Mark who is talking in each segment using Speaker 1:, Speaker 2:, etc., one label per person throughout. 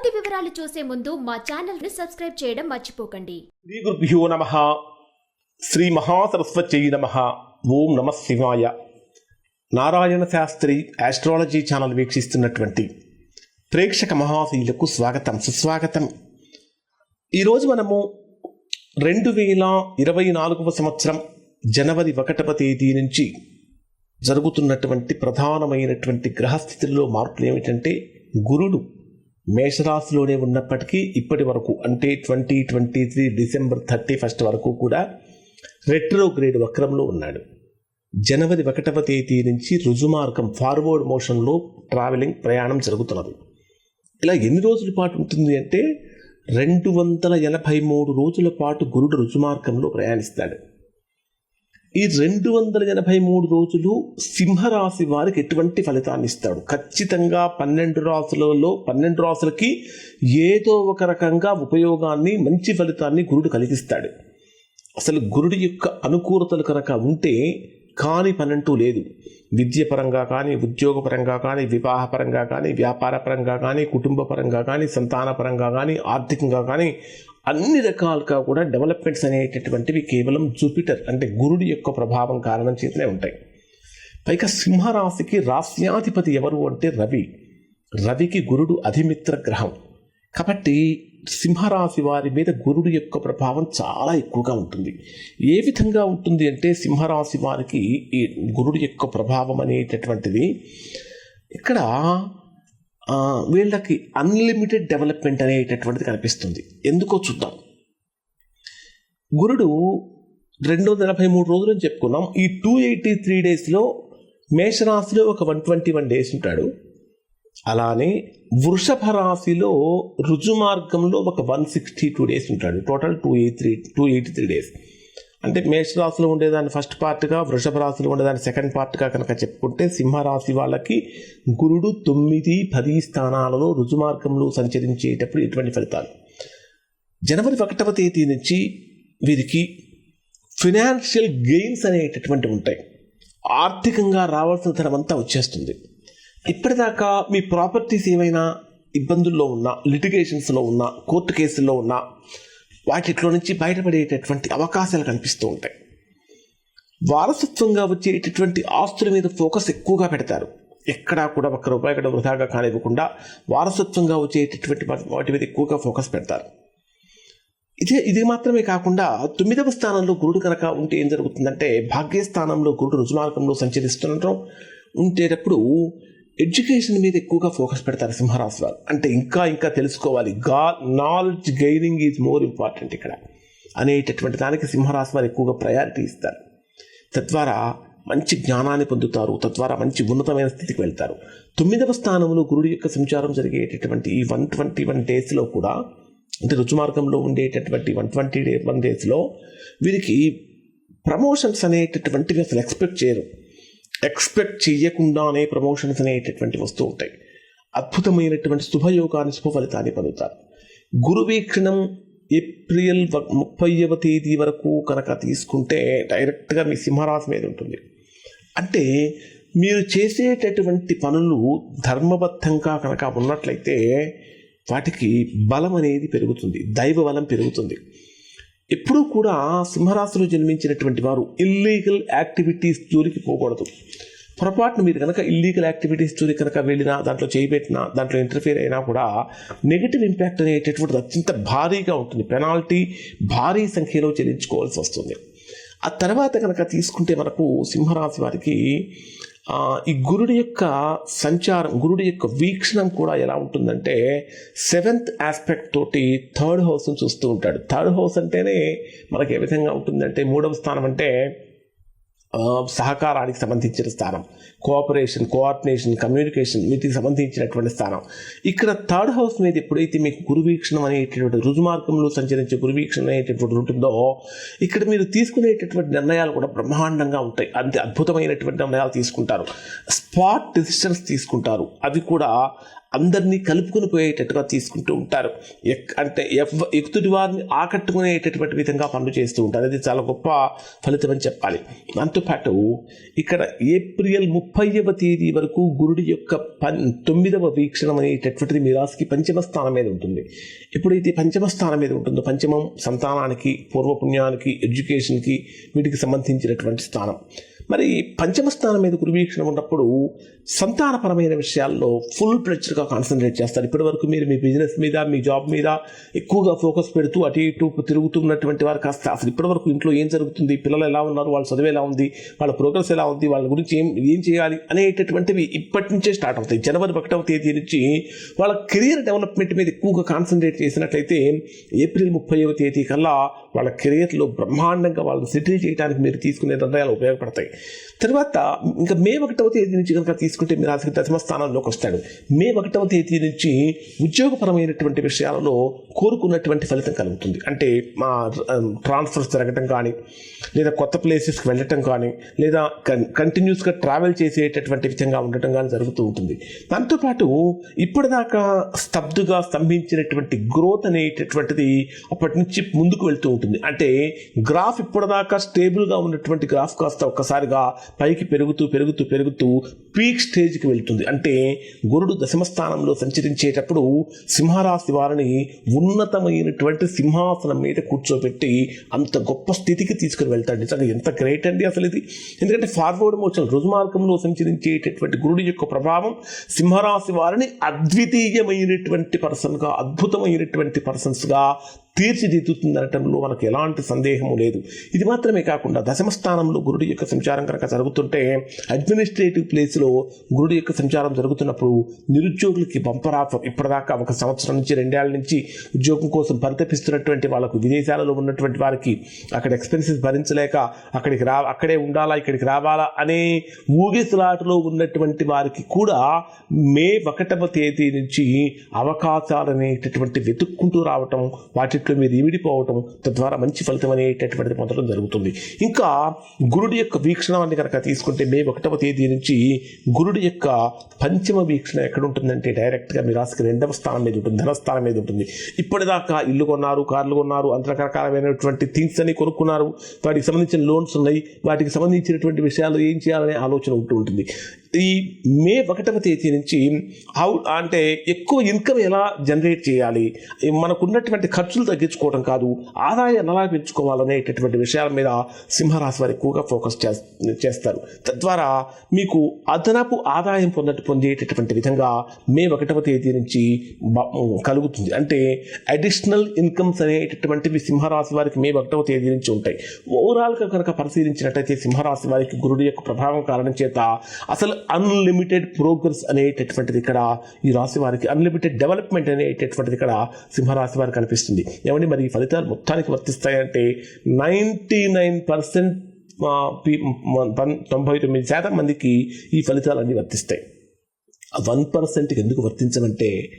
Speaker 1: పూర్తి వివరాలు చూసే ముందు మా ఛానల్ని సబ్స్క్రైబ్ చేయడం మర్చిపోకండి.
Speaker 2: శ్రీ గురుభ్యో నమ. శ్రీ మహాసరస్వతి నమ. ఓం నమ శివాయ. నారాయణ శాస్త్రి ఆస్ట్రాలజీ ఛానల్ వీక్షిస్తున్నటువంటి ప్రేక్షక మహాశీలకు స్వాగతం సుస్వాగతం. ఈరోజు మనము రెండు వేల ఇరవై నాలుగవ సంవత్సరం జనవరి ఒకటవ తేదీ నుంచి జరుగుతున్నటువంటి ప్రధానమైనటువంటి గ్రహస్థితుల్లో మార్పులు ఏమిటంటే గురుడు. మేషరాశిలోనే ఉన్నప్పటికీ ఇప్పటి వరకు అంటే twenty twenty three December thirty first వరకు కూడా రెట్రో గ్రేడ్ వక్రంలో ఉన్నాడు. జనవరి ఒకటవ తేదీ నుంచి రుజుమార్గం ఫార్వర్డ్ మోషన్లో ట్రావెలింగ్ ప్రయాణం జరుగుతున్నది. ఇలా ఎన్ని రోజుల పాటు ఉంటుంది అంటే రెండు వందల ఎనభై మూడు రోజుల పాటు గురుడు రుజుమార్గంలో ప్రయాణిస్తాడు. ఈ రెండు వందల ఎనభై మూడు రోజులు సింహరాశి వారికి ఎటువంటి ఫలితాన్ని ఇస్తాడు? ఖచ్చితంగా పన్నెండు రాసులలో పన్నెండు రాసులకి ఏదో ఒక రకంగా ఉపయోగాన్ని మంచి ఫలితాన్ని గురుడు కలిగిస్తాడు. అసలు గురుడి యొక్క అనుకూలతలు కనుక ఉంటే కాని పనంటూ లేదు. విద్యపరంగా కానీ ఉద్యోగపరంగా కానీ వివాహపరంగా కానీ వ్యాపారపరంగా కానీ కుటుంబపరంగా కానీ సంతానపరంగా కానీ ఆర్థికంగా కానీ అన్ని రకాలుగా కూడా డెవలప్మెంట్స్ అనేటటువంటివి కేవలం జూపిటర్ అంటే గురుడి యొక్క ప్రభావం కారణం చేతనే ఉంటాయి. పైగా సింహరాశికి రాస్యాధిపతి ఎవరు అంటే రవి. రవికి గురుడు అధిమిత్ర గ్రహం. కాబట్టి సింహరాశి వారి మీద గురుడు యొక్క ప్రభావం చాలా ఎక్కువగా ఉంటుంది. ఏ విధంగా ఉంటుంది అంటే సింహరాశి వారికి ఈ గురుడు యొక్క ప్రభావం అనేటటువంటిది ఇక్కడ వీళ్ళకి అన్లిమిటెడ్ డెవలప్మెంట్ అనేటటువంటిది కనిపిస్తుంది. ఎందుకో చూద్దాం. గురుడు రెండు వందల ఎనభై మూడు రోజులు అని చెప్పుకున్నాం. ఈ టూ ఎయిటీ త్రీ డేస్లో మేషరాశిలో ఒక వన్ ట్వంటీ వన్ డేస్ ఉంటాడు. అలానే వృషభ రాశిలో రుజుమార్గంలో ఒక వన్ సిక్స్టీ టూ డేస్ ఉంటాడు. Total two eight three two eighty three days అంటే మేషరాశిలో ఉండేదాన్ని ఫస్ట్ పార్ట్గా వృషభ రాశిలో ఉండేదాన్ని సెకండ్ పార్ట్గా కనుక చెప్పుకుంటే సింహరాశి వాళ్ళకి గురుడు తొమ్మిది పది స్థానాలలో రుజుమార్గంలో సంచరించేటప్పుడు ఎటువంటి ఫలితాలు? జనవరి ఒకటవ తేదీ నుంచి వీరికి ఫినాన్షియల్ గెయిన్స్ అనేటటువంటి ఉంటాయి. ఆర్థికంగా రావాల్సిన ధనమంతా వచ్చేస్తుంది. ఇప్పటిదాకా మీ ప్రాపర్టీస్ ఏమైనా ఇబ్బందుల్లో ఉన్నా లిటిగేషన్స్లో ఉన్నా కోర్టు కేసుల్లో ఉన్నా వాటిలో నుంచి బయటపడేటటువంటి అవకాశాలు కనిపిస్తూ ఉంటాయి. వారసత్వంగా వచ్చేటటువంటి ఆస్తుల మీద ఫోకస్ ఎక్కువగా పెడతారు. ఎక్కడా కూడా ఒక్క రూపాయి కూడా వృధాగా కానివ్వకుండా వారసత్వంగా వచ్చేటటువంటి వాటి- మీద ఎక్కువగా ఫోకస్ పెడతారు. ఇదే ఇది మాత్రమే కాకుండా తొమ్మిదవ స్థానంలో గురుడు కనుక ఉంటే ఏం జరుగుతుందంటే భాగ్యస్థానంలో గురుడు రుజుమార్గంలో సంచరిస్తుండటం ఉండేటప్పుడు ఎడ్యుకేషన్ మీద ఎక్కువగా ఫోకస్ పెడతారు సింహరాశి వారు. అంటే ఇంకా ఇంకా తెలుసుకోవాలి. గా knowledge gaining is more important ఇక్కడ. అనేటటువంటి దానికి సింహరాశి వారు ఎక్కువగా ప్రయారిటీ ఇస్తారు. తద్వారా మంచి జ్ఞానాన్ని పొందుతారు. తద్వారా మంచి ఉన్నతమైన స్థితికి వెళ్తారు. తొమ్మిదవ స్థానంలో గురుడు యొక్క సంచారం జరిగేటటువంటి ఈ వన్ ట్వంటీ వన్ డేస్లో కూడా అంటే రుచుమార్గంలో ఉండేటటువంటి వన్ ట్వంటీ డే వన్ డేస్లో వీరికి ప్రమోషన్స్ అనేటటువంటివి అసలు ఎక్స్పెక్ట్ చేయరు. ఎక్స్పెక్ట్ చేయకుండానే ప్రమోషన్స్ అనేటటువంటివి వస్తూ ఉంటాయి. అద్భుతమైనటువంటి శుభయోగాన్ని శుభఫలితాన్ని పొందుతారు. గురువీక్షణం ఏప్రిల్ ముప్పైవ తేదీ వరకు కనుక తీసుకుంటే డైరెక్ట్గా మీ సింహరాశి మీద ఉంటుంది. అంటే మీరు చేసేటటువంటి పనులు ధర్మబద్ధంగా కనుక ఉన్నట్లయితే వాటికి బలం అనేది పెరుగుతుంది. దైవ బలం పెరుగుతుంది. ఎప్పుడూ కూడా సింహరాశిలో జన్మించినటువంటి వారు ఇల్లీగల్ యాక్టివిటీస్ జోలికి పోకూడదు. పొరపాటున మీరు కనుక ఇల్లీగల్ యాక్టివిటీస్ జోలికి కనుక వెళ్ళినా దాంట్లో చేయబెట్టినా దాంట్లో ఇంటర్ఫియర్ అయినా కూడా నెగిటివ్ ఇంపాక్ట్ అనేటటువంటిది అత్యంత భారీగా ఉంటుంది. పెనాల్టీ భారీ సంఖ్యలో చెల్లించుకోవాల్సి వస్తుంది. ఆ తర్వాత కనుక తీసుకుంటే మనకు సింహరాశి వారికి ఈ గురుడి యొక్క సంచారం గురుడి యొక్క వీక్షణం కూడా ఎలా ఉంటుందంటే సెవెంత్ ఆస్పెక్ట్ తోటి థర్డ్ హౌస్ని చూస్తూ ఉంటాడు. థర్డ్ హౌస్ అంటేనే మనకి ఏ విధంగా ఉంటుందంటే మూడవ స్థానం అంటే సహకారానికి సంబంధించిన స్థానం కోఆపరేషన్ కోఆర్డినేషన్ కమ్యూనికేషన్ వీటికి సంబంధించినటువంటి స్థానం. ఇక్కడ థర్డ్ హౌస్ మీద ఎప్పుడైతే మీకు గురువీక్షణం అనేటటువంటి రుజుమార్గంలో సంచరించే గురువీక్షణం అనేటటువంటి ఉంటుందో ఇక్కడ మీరు తీసుకునేటటువంటి నిర్ణయాలు కూడా బ్రహ్మాండంగా ఉంటాయి. అంతే అద్భుతమైనటువంటి నిర్ణయాలు తీసుకుంటారు. స్పాట్ డిసిషన్స్ తీసుకుంటారు. అవి కూడా అందరినీ కలుపుకుని పోయేటట్టుగా తీసుకుంటూ ఉంటారు. ఎక్- అంటే ఎవ్ వారిని ఆకట్టుకునేటటువంటి విధంగా పనులు చేస్తూ ఉంటారు. అది చాలా గొప్ప ఫలితం అని చెప్పాలి. దాంతోపాటు ఇక్కడ ఏప్రిల్ ముప్పైవ తేదీ వరకు గురుడి యొక్క పన్ తొమ్మిదవ వీక్షణం అనేటటువంటిది మీ రాశికి పంచమ స్థానం మీద ఉంటుంది. ఎప్పుడైతే పంచమ స్థానం మీద ఉంటుందో పంచమం సంతానానికి పూర్వపుణ్యానికి ఎడ్యుకేషన్కి వీటికి సంబంధించినటువంటి స్థానం. మరి పంచమ స్థానం మీద గురువీక్షణ ఉన్నప్పుడు సంతానపరమైన విషయాల్లో ఫుల్ ప్లెచ్గా కాన్సన్ట్రేట్ చేస్తారు. ఇప్పటి వరకు మీరు మీ బిజినెస్ మీద మీ జాబ్ మీద ఎక్కువగా ఫోకస్ పెడుతూ అటు ఇటు తిరుగుతున్నటువంటి వారు కాస్త అసలు ఇప్పటి వరకు ఇంట్లో ఏం జరుగుతుంది పిల్లలు ఎలా ఉన్నారు వాళ్ళ చదువు ఎలా ఉంది వాళ్ళ ప్రోగ్రెస్ ఎలా ఉంది వాళ్ళ గురించి ఏం ఏం చేయాలి అనేటటువంటివి ఇప్పటి నుంచే స్టార్ట్ అవుతాయి. జనవరి ఒకటవ తేదీ నుంచి వాళ్ళ కెరియర్ డెవలప్మెంట్ మీద ఎక్కువగా కాన్సన్ట్రేట్ చేసినట్లయితే ఏప్రిల్ ముప్పైవ తేదీ కల్లా వాళ్ళ కెరియర్లో బ్రహ్మాండంగా వాళ్ళని సెటిల్ చేయడానికి మీరు తీసుకునే నిర్ణయాలు ఉపయోగపడతాయి. తర్వాత ఇంకా మే ఒకటవ తేదీ నుంచి కనుక తీసుకుంటే మీరు రాశికి దశమ స్థానంలోకి వస్తాడు. మే ఒకటవ తేదీ నుంచి ఉద్యోగపరమైనటువంటి విషయాలలో కోరుకున్నటువంటి ఫలితం కలుగుతుంది. అంటే మా ట్రాన్స్ఫర్స్ జరగటం కానీ లేదా కొత్త ప్లేసెస్కి వెళ్ళటం కానీ లేదా కన్ కంటిన్యూస్గా ట్రావెల్ చేసేటటువంటి విధంగా ఉండటం కానీ జరుగుతూ ఉంటుంది. దాంతోపాటు ఇప్పటిదాకా స్తబ్దుగా స్తంభించినటువంటి గ్రోత్ అనేటటువంటిది అప్పటి నుంచి ముందుకు వెళ్తూ ఉంటుంది. అంటే గ్రాఫ్ ఇప్పటిదాకా స్టేబుల్గా ఉన్నటువంటి గ్రాఫ్ కాస్త ఒక్కసారిగా పైకి పెరుగుతూ పెరుగుతూ పెరుగుతూ పీక్ స్టేజ్కి వెళ్తుంది. అంటే గురుడు దశమ స్థానంలో సంచరించేటప్పుడు సింహరాశి వారిని ఉన్నతమైనటువంటి సింహాసనం మీద కూర్చోబెట్టి అంత గొప్ప స్థితికి తీసుకుని వెళ్తాడు. నిజంగా ఎంత గ్రేట్ అండి అసలు ఇది. ఎందుకంటే ఫార్వర్డ్ మోషన్ రుజుమార్గంలో సంచరించేటటువంటి గురుడి యొక్క ప్రభావం సింహరాశి వారిని అద్వితీయమైనటువంటి పర్సన్గా అద్భుతమైనటువంటి పర్సన్స్గా తీర్చిదిద్దుతుందనటంలో మనకు ఎలాంటి సందేహము లేదు. ఇది మాత్రమే కాకుండా దశమ స్థానంలో గురుడి యొక్క సంచారం కనుక జరుగుతుంటే అడ్మినిస్ట్రేటివ్ ప్లేస్లో గురుడి యొక్క సంచారం జరుగుతున్నప్పుడు నిరుద్యోగులకి బంపర్ ఆఫర్ ఇప్పటిదాకా ఒక సంవత్సరం నుంచి రెండేళ్ళ నుంచి ఉద్యోగం కోసం పరితపిస్తున్నటువంటి వాళ్ళకు విదేశాలలో ఉన్నటువంటి వారికి అక్కడ ఎక్స్పెన్సెస్ భరించలేక అక్కడికి రా అక్కడే ఉండాలా ఇక్కడికి రావాలా అనే ఊగిసలాటలో ఉన్నటువంటి వారికి కూడా మే ఒకటవ తేదీ నుంచి అవకాశాలు అనేటటువంటి వెతుక్కుంటూ రావటం వాటిట్లో మీరు ఇమిడిపోవటం తద్వారా మంచి ఫలితం అనేటటువంటిది పొందడం జరుగుతుంది. ఇంకా గురుడి యొక్క వీక్ వీక్షణాన్ని కనుక తీసుకుంటే మే ఒకటవ తేదీ నుంచి గురుడి యొక్క పంచమ వీక్షణ ఎక్కడ ఉంటుందంటే డైరెక్ట్గా మీ రాశికి రెండవ స్థానం మీద ఉంటుంది ధనస్థానం మీద ఉంటుంది. ఇప్పటిదాకా ఇల్లు కొన్నారు కార్లు కొన్నారు అంత రకరకాలమైనటువంటి థింగ్స్ అని కొనుక్కున్నారు. వాటికి సంబంధించిన లోన్స్ ఉన్నాయి వాటికి సంబంధించినటువంటి విషయాలు ఏం చేయాలనే ఆలోచన ఉంటూ ఉంటుంది. ఈ మే ఒకటవ తేదీ నుంచి హౌ అంటే ఎక్కువ ఇన్కమ్ ఎలా జనరేట్ చేయాలి? మనకున్నటువంటి ఖర్చులు తగ్గించుకోవడం కాదు ఆదాయాన్ని ఎలా పెంచుకోవాలనేటటువంటి విషయాల మీద సింహరాశి వారు ఎక్కువగా ఫోకస్ చేస్తారు చేస్తారు. తద్వారా మీకు అదనపు ఆదాయం పొందట పొందేటటువంటి విధంగా మే ఒకటవ తేదీ నుంచి కలుగుతుంది. అంటే అడిషనల్ ఇన్కమ్స్ అనేటటువంటివి సింహరాశి వారికి మే ఒకటవ తేదీ నుంచి ఉంటాయి. ఓవరాల్గా కనుక పరిశీలించినట్టయితే సింహరాశి వారికి గురుడు యొక్క ప్రభావం కారణం చేత అసలు అన్లిమిటెడ్ ప్రోగ్రెస్ అనేటటువంటిది ఇక్కడ ఈ రాశి వారికి అన్లిమిటెడ్ డెవలప్మెంట్ అనేటటువంటిది ఇక్కడ సింహరాశి వారికి కనిపిస్తుంది. ఏమండి మరి ఈ ఫలితాలు మొత్తానికి వర్తిస్తాయంటే నైంటీ నైన్ పర్సెంట్ తొంభై తొమ్మిది శాతం మందికి ఈ ఫలితాలన్నీ వర్తిస్తాయి. వన్ పర్సెంట్కి ఎందుకు వర్తించమంటే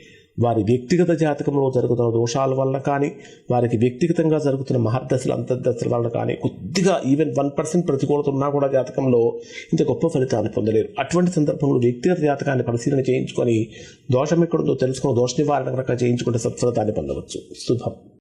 Speaker 2: వారి వ్యక్తిగత జాతకంలో జరుగుతున్న దోషాల వల్ల కానీ వారికి వ్యక్తిగతంగా జరుగుతున్న మహర్దశలు అంతర్దశల వల్ల కానీ కొద్దిగా ఈవెన్ వన్ పర్సెంట్ ప్రతికూలత ఉన్నా కూడా జాతకంలో ఇంత గొప్ప ఫలితాన్ని పొందలేరు. అటువంటి సందర్భంలో వ్యక్తిగత జాతకాన్ని పరిశీలన చేయించుకొని దోషం ఎక్కడుందో తెలుసుకుని దోష నివారణ రకంగా చేయించుకుంటే సత్ఫలితాన్ని పొందవచ్చు. శుభం.